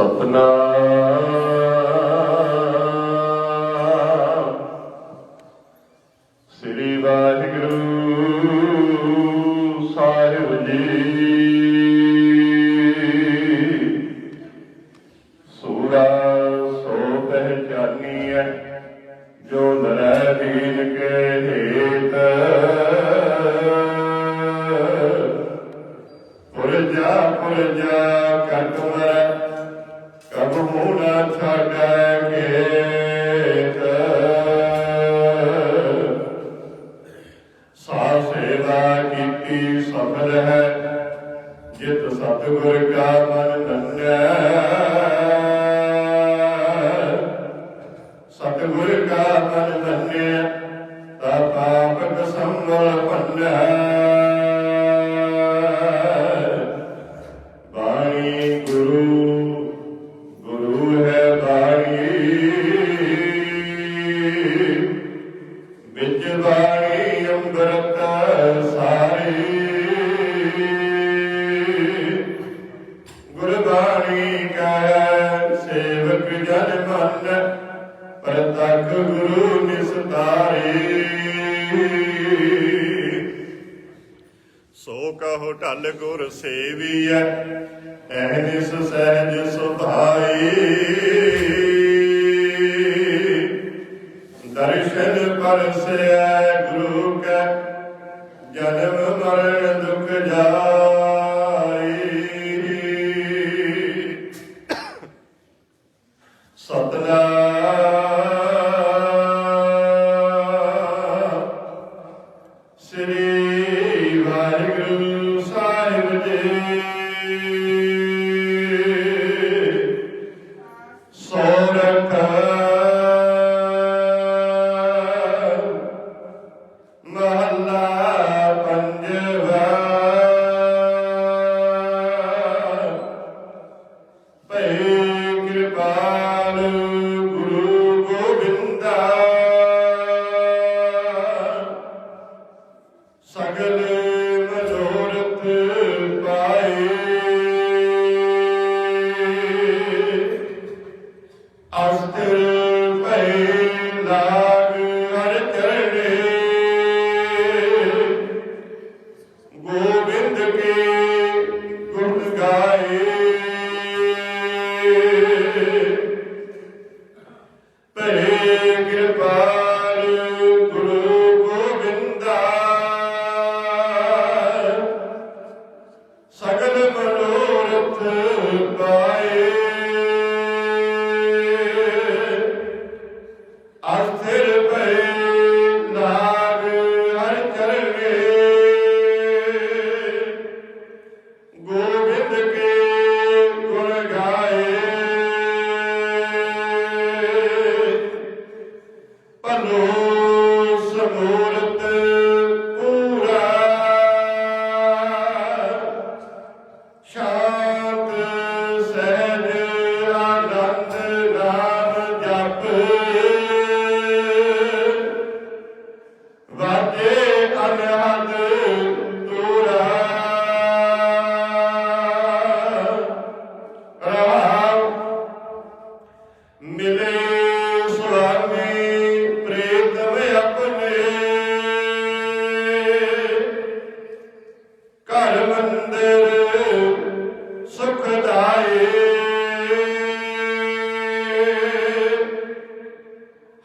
ਸਤਨਾਮ ਸ੍ਰੀ ਵਾਹਿਗੁਰੂ ਸਾਹਿਬ ਜੀ। ਸੂਰਾ ਸੋ ਪਹਿਚਾਨੀ ਹੈ ਜੋ ਨਰੈ ਦੀਨ ਕੇ ਹੇਤ। ਪੁਰਜਾ ਪੁਰਜਾ ਕਟਵੈ ਸਤਿਗੁਰ ਕਾ ਮਨ ਨੰਨੈ ਵਿੱਚ ਅੰਮ੍ਰਿਤ ਸਾਰੀ। ਗੁਰਬਾਣੀ ਕੈ, ਸੇਵਕ ਜਨ ਮਨ, ਪ੍ਰਤੱਖ ਗੁਰੂ ਨਿਸਤਾਰੀ। ਸੋ ਕਹੋ ਢਲ ਗੁਰ ਸੇਵੀਐ ਐਨਿਸ ਸਹਿਜ ਸੁਭਾਈ ਦਰਸ਼ਨ ਪਰਸੈ ਗੁਰੂ ਕੈ ਜਨਮ ਮਰਨ ਦੁਖ ਜਾਈ। ਸਤਨਾਮ ਭੈ ਕਿਰਪਾਲ ਗੁਰੂ ਗੋਬਿੰਦਾ ਸਗਲ ਮਜੋਰਤ ਪਾਏ। ਅਸਤਰ ਭੈ ਲਾਗ ਗੋਬਿੰਦ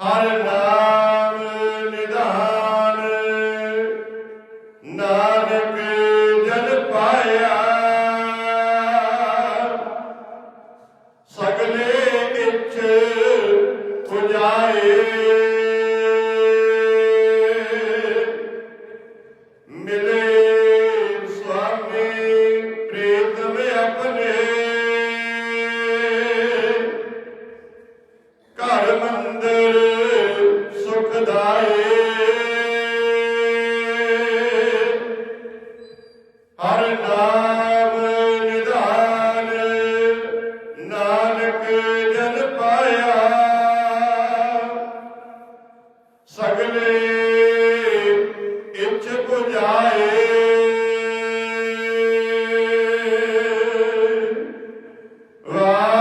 ਹਰ ਹਰ ਨਾਮ ਨਿਧਾਨ ਨਾਨਕ ਜਨ ਪਾਇਆ। ਸਗਲੇ ਇੱਛ ਪੁਜਾਏ। ਵਾਹਿ